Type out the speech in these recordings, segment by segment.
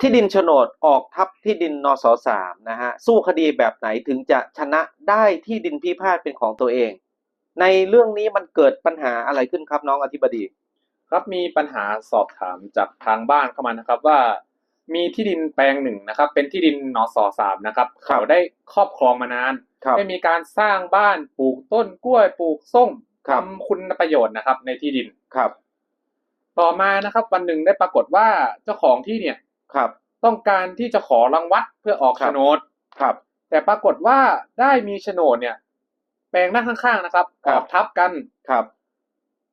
ที่ดินโฉนดออกทับที่ดินนสสามนะฮะสู้คดีแบบไหนถึงจะชนะได้ที่ดินพิพาทเป็นของตัวเอง ในเรื่องนี้มันเกิดปัญหาอะไรขึ้นครับน้องอธิบดี ครับมีปัญหาสอบถามจากทางบ้านเข้ามานะครับว่า มีที่ดินแปลงหนึ่งนะครับ เป็นที่ดินนสสามนะครับครับเขาได้ครอบครองมานานครับได้มีการสร้างบ้านปลูกต้นกล้วยปลูกส้มครับทำคุณประโยชน์นะครับ ในที่ดินครับ ต่อมานะครับ วันหนึ่งได้ปรากฏว่าเจ้าของที่เนี่ย ครับ ต้องการที่จะขอรังวัดเพื่อออกครัโฉบนดครับ แต่ปรากฏว่าได้มีโฉนดเนี่ย แปลงด้านข้างๆนะครับครัอบอกทับกันครับ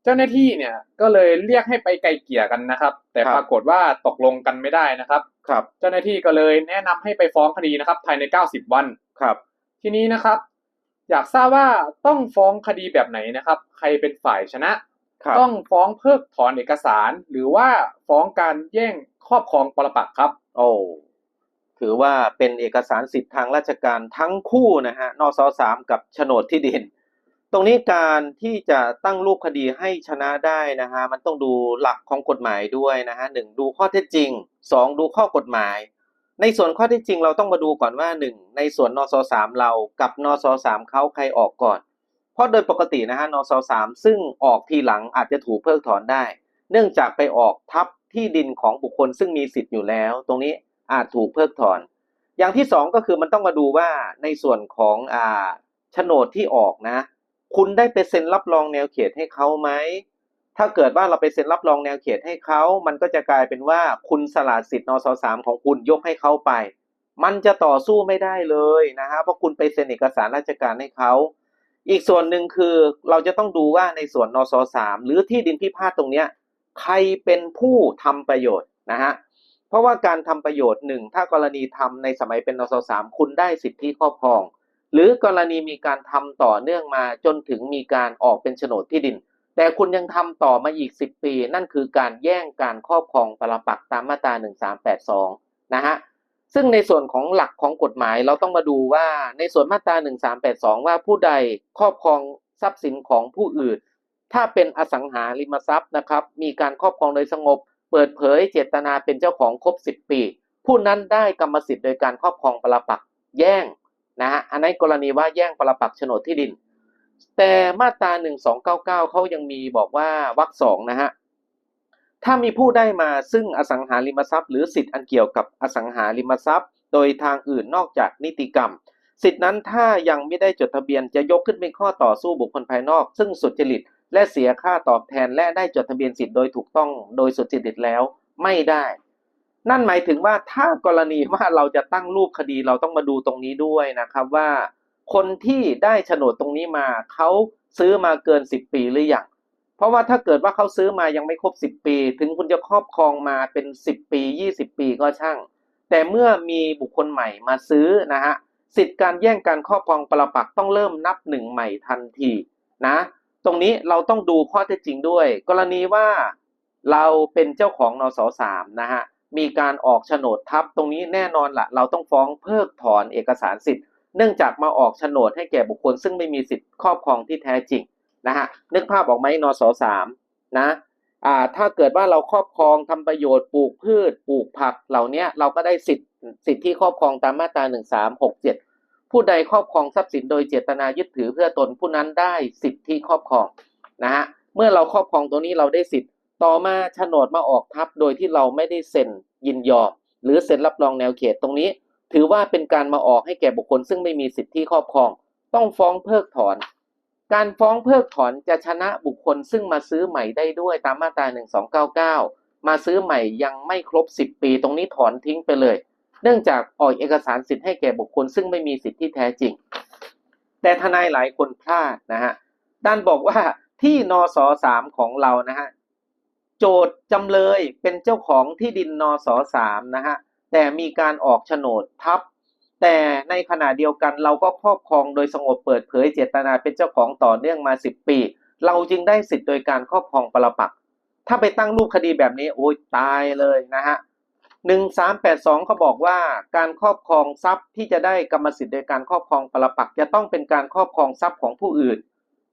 เจ้าหน้าที่เนี่ยก็เลยเรียกให้ไปไกลเกลี่ยกันนะครับ แต่ครับปรากฏว่าตกลงกันไม่ได้นะครับ ครับ เจ้าหน้าที่ก็เลยแนะนำให้ไปฟ้องคดีนะครับ ภายใน90วันครับ ทีนี้นะครับ อยากทราบว่าต้องฟ้องคดีแบบไหนนะครับ ใครเป็นฝ่ายชนะครับ ต้องฟ้องเพิกถอนเอกสาร หรือว่าฟ้องการแย่งครอบครองปรปักษ์ครับ โอ้ถือว่าเป็นเอกสารสิทธิ์ทางราชการทั้งคู่นะฮะนสสามกับโฉนดที่ดิน ตรงนี้การที่จะตั้งรูปคดีให้ชนะได้นะฮะมันต้องดูหลักของกฎหมายด้วยนะฮะหนึ่งดูข้อเท็จจริงสองดูข้อกฎหมาย ในส่วนข้อเท็จจริงเราต้องมาดูก่อนว่าหนึ่งในส่วนนสสามเรากับนสสามเขาใครออกก่อน เพราะโดยปกตินะฮะนสสามซึ่งออกทีหลังอาจจะถูกเพิกถอนได้ เนื่องจากไปออกทับที่ดินของบุคคลซึ่งมีสิทธิ์อยู่แล้ว ตรงนี้อาจถูกเพิกถอน อย่างที่สองก็คือมันต้องมาดูว่าในส่วนของอ่าโฉนดที่ออกนะ คุณได้ไปเซ็นรับรองแนวเขตให้เขาไหมถ้าเกิดว่าเราไปเซ็นรับรองแนวเขตให้เขามันก็จะกลายเป็นว่าคุณสละสิทธิ์นสสามของคุณยกให้เขาไป มันจะต่อสู้ไม่ได้เลยนะฮะเพราะคุณไปเซ็นเอกสารราชการให้เขา อีกส่วนหนึ่งคือเราจะต้องดูว่าในส่วนนสสามหรือที่ดินพิพาทตรงเนี้ยใครเป็นผู้ทำประโยชน์นะฮะเพราะว่าการทำประโยชน์หนึ่งถ้ากรณีทำในสมัยเป็นนสสามคุณได้สิทธิครอบครอง หรือกรณีมีการทำต่อเนื่องมาจนถึงมีการออกเป็นโฉนดที่ดิน แต่คุณยังทำต่อมาอีก 10 ปี นั่นคือการแย่งการครอบครองปรปักตามมาตรา1382 งในส่วนของหลักของกฎหมายเราต้องมาดูว่าในส่วนมาตรา 1382 ว่าผู้ใดครอบครองทรัพย์สินของผู้อื่น ถ้าเป็นอสังหาริมทรัพย์นะครับ มีการครอบครองโดยสงบ เปิดเผยเจตนาเป็นเจ้าของครบ 10 ปี ผู้นั้นได้กรรมสิทธิ์โดยการครอบครองปรปักษ์แย่งนะฮะอันนั้นกรณีว่าแย่งปรปักษ์โฉนดที่ดิน แต่มาตรา 1299 เขายังมีบอกว่าวรรคสองนะฮะ ถ้ามีผู้ได้มาซึ่งอสังหาริมทรัพย์ หรือสิทธิ์อันเกี่ยวกับอสังหาริมทรัพย์ โดยทางอื่นนอกจากนิติกรรม สิทธินั้นถ้ายังไม่ได้จดทะเบียนจะยกขึ้นเป็นข้อต่อสู้บุคคลภายนอก ซึ่งสุจริต และเสียค่าตอบแทนและได้จดทะเบียนสิทธิ์โดยถูกต้องโดยสุจริตแล้วไม่ได้ นั่นหมายถึงว่าถ้ากรณีว่าเราจะตั้งรูปคดีเราต้องมาดูตรงนี้ด้วยนะครับว่า คนที่ได้โฉนดตรงนี้มาเขาซื้อมาเกิน 10 ปีหรือยัง ราะว่าถ้าเกิดว่าเขาซื้อมายังไม่ครบ 10 ปี ถึงคุณจะครอบครองมาเป็น 10 ปี 20 ปีก็ช่าง แต่เมื่อมีบุคคลใหม่มาซื้อนะฮะสิทธิ์การแย่งการครอบครองปรปักต้องเริ่มนับหนึ่งใหม่ทันทีนะ ตรงนี้เราต้องดูข้อเท็จจริงด้วย กรณีว่าเราเป็นเจ้าของนสสามนะฮะมีการออกโฉนดทับตรงนี้แน่นอนละเราต้องฟ้องเพิกถอนเอกสารสิทธิ์ เนื่องจากมาออกโฉนดให้แก่บุคคลซึ่งไม่มีสิทธิ์ครอบครองที่แท้จริง นะฮะนึกภาพออกไหมนสสามนะอ่าถ้าเกิดว่าเราครอบครองทำประโยชน์ปลูกพืชปลูกผักเหล่านี้เราก็ได้สิทธิสิทธิครอบครองตามมาตราหนึ่งสามหกเจ็ดผู้ใดครอบครองทรัพย์สินโดยเจตนายึดถือเพื่อตนผู้นั้นได้สิทธิครอบครองนะฮะเมื่อเราครอบครองตัวนี้เราได้สิทธิ์ ต่อมาโฉนดมาออกทับโดยที่เราไม่ได้เซ็นยินยอม หรือเซ็นรับรองแนวเขตตรงนี้ ถือว่าเป็นการมาออกให้แก่บุคคลซึ่งไม่มีสิทธิครอบครอง ต้องฟ้องเพิกถอน การฟ้องเพิกถอนจะชนะบุคคลซึ่งมาซื้อใหม่ได้ด้วยตามมาตรา 1299 มาซื้อใหม่ยังไม่ครบ 10 ปี ตรงนี้ถอนทิ้งไปเลย เนื่องจากออกเอกสารสิทธิ์ให้แก่บุคคลซึ่งไม่มีสิทธิที่แท้จริง แต่ทนายหลายคนพลาดนะฮะด้านบอกว่าที่นสสามของเรานะฮะโจทย์จำเลยเป็นเจ้าของที่ดินนสสามนะฮะแต่มีการออกโฉนดทับ แต่ในขณะเดียวกันเราก็ครอบครองโดยสงบเปิดเผยเจตนาเป็นเจ้าของต่อเนื่องมา 10 ปี เราจึงได้สิทธิ์โดยการครอบครองปรปักษ์ถ้าไปตั้งรูปคดีแบบนี้โอ้ยตายเลยนะฮะหนึ่งสามแปดสองเขาบอกว่าการครอบครองทรัพย์ที่จะได้กรรมสิทธิ์โดยการครอบครองปรปักษ์จะต้องเป็นการครอบครองทรัพย์ของผู้อื่น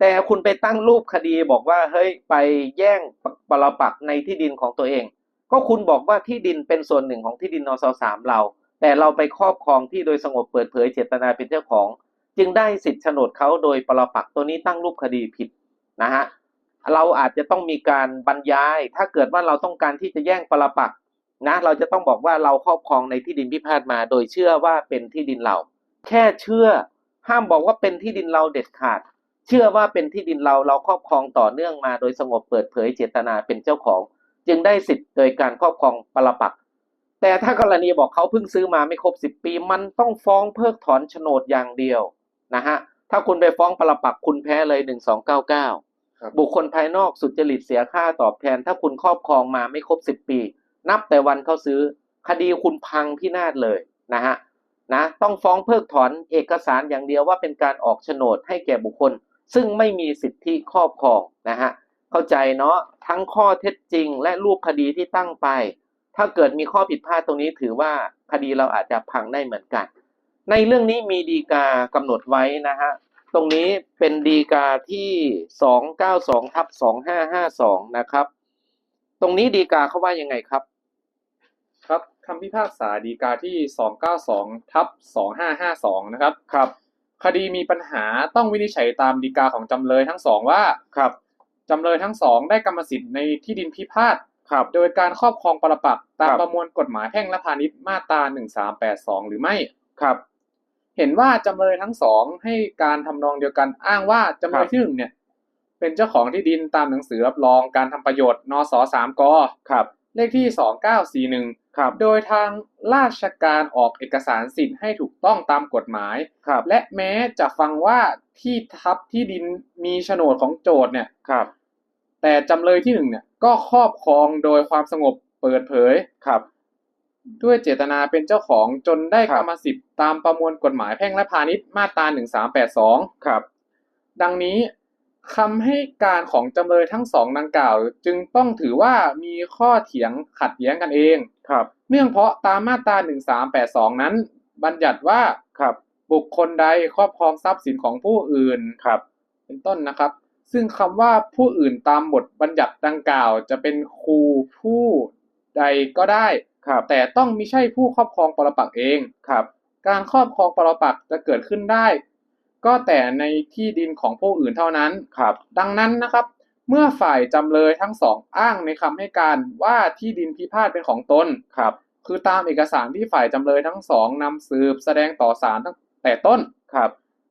แต่คุณไปตั้งรูปคดีบอกว่าเฮ้ยไปแย่งปรปักษ์ในที่ดินของตัวเอง ก็คุณบอกว่าที่ดินเป็นส่วนหนึ่งของที่ดินนสสามเรา แต่เราไปครอบครองที่โดยสงบเปิดเผยเจตนาเป็นเจ้าของ จึงได้สิทธิโฉนดเขาโดยปรปักตัวนี้ตั้งรูปคดีผิดนะฮะเราอาจจะต้องมีการบรรยาย ถ้าเกิดว่าเราต้องการที่จะแย่งปรปักนะเราจะต้องบอกว่าเราครอบครองในที่ดินพิพาทมา โดยเชื่อว่าเป็นที่ดินเรา แค่เชื่อ ห้ามบอกว่าเป็นที่ดินเราเด็ดขาด เชื่อว่าเป็นที่ดินเราเราครอบครองต่อเนื่องมา โดยสงบเปิดเผยเจตนาเป็นเจ้าของ จึงได้สิทธิ์โดยการครอบครองปรปัก แต่ถ้ากรณีบอกเขาเพิ่งซื้อมาไม่ครบสิบปี มันต้องฟ้องเพิกถอนโฉนดอย่างเดียวนะฮะถ้าคุณไปฟ้องปรปักษ์คุณแพ้เลยหนึ่งสองเก้าเก้าครับบุคคลภายนอกสุจริตเสียค่าตอบแทน ถ้าคุณครอบครองมาไม่ครบสิบปี นับแต่วันเขาซื้อ คดีคุณพังพินาศเลยนะฮะนะต้องฟ้องเพิกถอนเอกสารอย่างเดียวว่าเป็นการออกโฉนดให้แก่บุคคล ซึ่งไม่มีสิทธิครอบครองนะฮะเข้าใจเนาะทั้งข้อเท็จจริงและรูปคดีที่ตั้งไป ถ้าเกิดมีข้อผิดพลาดตรงนี้ถือว่าคดีเราอาจจะพังได้เหมือนกัน ในเรื่องนี้มีดีกากำหนดไว้นะฮะตรงนี้เป็นดีกาที่ 292ทับ2552 นะครับ ตรงนี้ดีกาเขาว่ายังไงครับ ครับคำพิพากษาฎีกาที่ 292ทับ2552 นะครับครับ คดีมีปัญหาต้องวินิจฉัยตามฎีกาของจำเลยทั้งสองว่าครับจำเลยทั้งสองได้กรรมสิทธิ์ในที่ดินพิพาท ครับ โดยการครอบครองปรปักษ์ตามครับ ประมวลกฎหมายแพ่งและพาณิชย์มาตรา1382 หรือไม่ ครับ เห็นว่าจำเลยทั้งสองให้การทำนองเดียวกันอ้างว่าจำเลยที่หนึ่งเนี่ย เป็นเจ้าของที่ดินตามหนังสือรับรองการทำประโยชน์นสสามกครับ เลขที่ 2941 ครับ โดยทางราชการออกเอกสารสิทธิ์ให้ถูกต้องตามกฎหมาย ครับ และแม้จะฟังว่าที่ทับที่ดินมีโฉนดของโจทย์เนี่ย ครับ แต่จำเลยที่หนึ่งเนี่ยก็ครอบครองโดยความสงบเปิดเผยครับ ด้วยเจตนาเป็นเจ้าของจนได้ครับกรรมสิทธิ์ตามประมวลกฎหมายแพ่งและพาณิชย์มาตรา1382ครับ ดังนี้คำให้การของจำเลยทั้งสองดังกล่าว จึงต้องถือว่ามีข้อเถียงขัดแย้งกันเองครับ เนื่องเพราะตามมาตรา1382นั้น บัญญัติว่าครับ บุคคลใดครอบครองทรัพย์สินของผู้อื่นครับ เป็นต้นนะครับ ซึ่งคำว่าผู้อื่นตามบทบัญญัติดังกล่าว จะเป็นครูผู้ใดก็ได้ ครับแต่ต้องไม่ใช่ผู้ครอบครองปรปักษ์เอง ครับ การครอบครองปรปักษ์จะเกิดขึ้นได้ ก็แต่ในที่ดินของผู้อื่นเท่านั้น ครับ ดังนั้นนะครับ เมื่อฝ่ายจำเลยทั้งสองอ้างในคำให้การว่าที่ดินพิพาทเป็นของตน ครับ คือตามเอกสารที่ฝ่ายจำเลยทั้งสองนำสืบแสดงต่อศาลตั้งแต่ต้น ครับ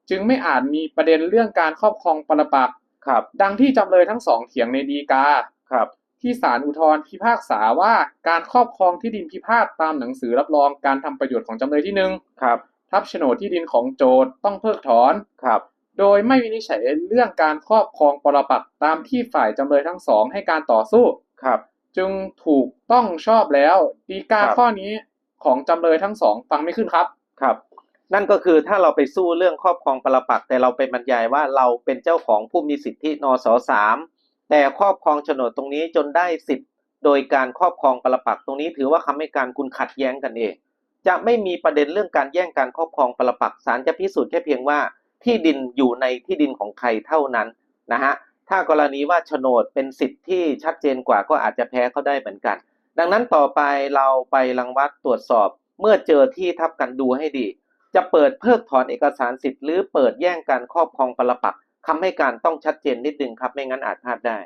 จึงไม่อาจมีประเด็นเรื่องการครอบครองปรปักษ์ ครับ ดังที่จำเลยทั้งสองเถียงในฎีกาครับ ที่ศาลอุทธรณ์พิพากษาว่าการครอบครองที่ดินพิพาทตามหนังสือรับรองการทำประโยชน์ของจำเลยที่หนึ่งครับ ทับโฉนดที่ดินของโจทย์ต้องเพิกถอนครับ โดยไม่วินิจฉัยเรื่องการครอบครองปรปักษ์ตามที่ฝ่ายจำเลยทั้งสองให้การต่อสู้ครับ จึงถูกต้องชอบแล้วฎีกาครับ ข้อนี้ของจำเลยทั้งสองฟังไม่ขึ้นครับ ครับ นั่นก็คือถ้าเราไปสู้เรื่องครอบครองปรปักแต่เราไปบรรยายว่าเราเป็นเจ้าของผู้มีสิทธินสสามแต่ครอบครองโฉนดตรงนี้จนได้สิทธิ์ โดยการครอบครองปรปักตรงนี้ถือว่าคำให้การคุณขัดแย้งกันเอง จะไม่มีประเด็นเรื่องการแย่งการครอบครองปรปักศาลจะพิสูจน์แค่เพียงว่า ที่ดินอยู่ในที่ดินของใครเท่านั้นนะฮะถ้ากรณีว่าโฉนดเป็นสิทธิ์ที่ชัดเจนกว่าก็อาจจะแพ้เขาได้เหมือนกัน ดังนั้นต่อไปเราไปรังวัดตรวจสอบเมื่อเจอที่ทับกันดูให้ดี จะเปิดเพิกถอนเอกสารสิทธิ์หรือเปิดแย่งการครอบครองปรปักษ์คำให้การต้องชัดเจนนิดนึงครับ ไม่งั้นอาจพลาดได้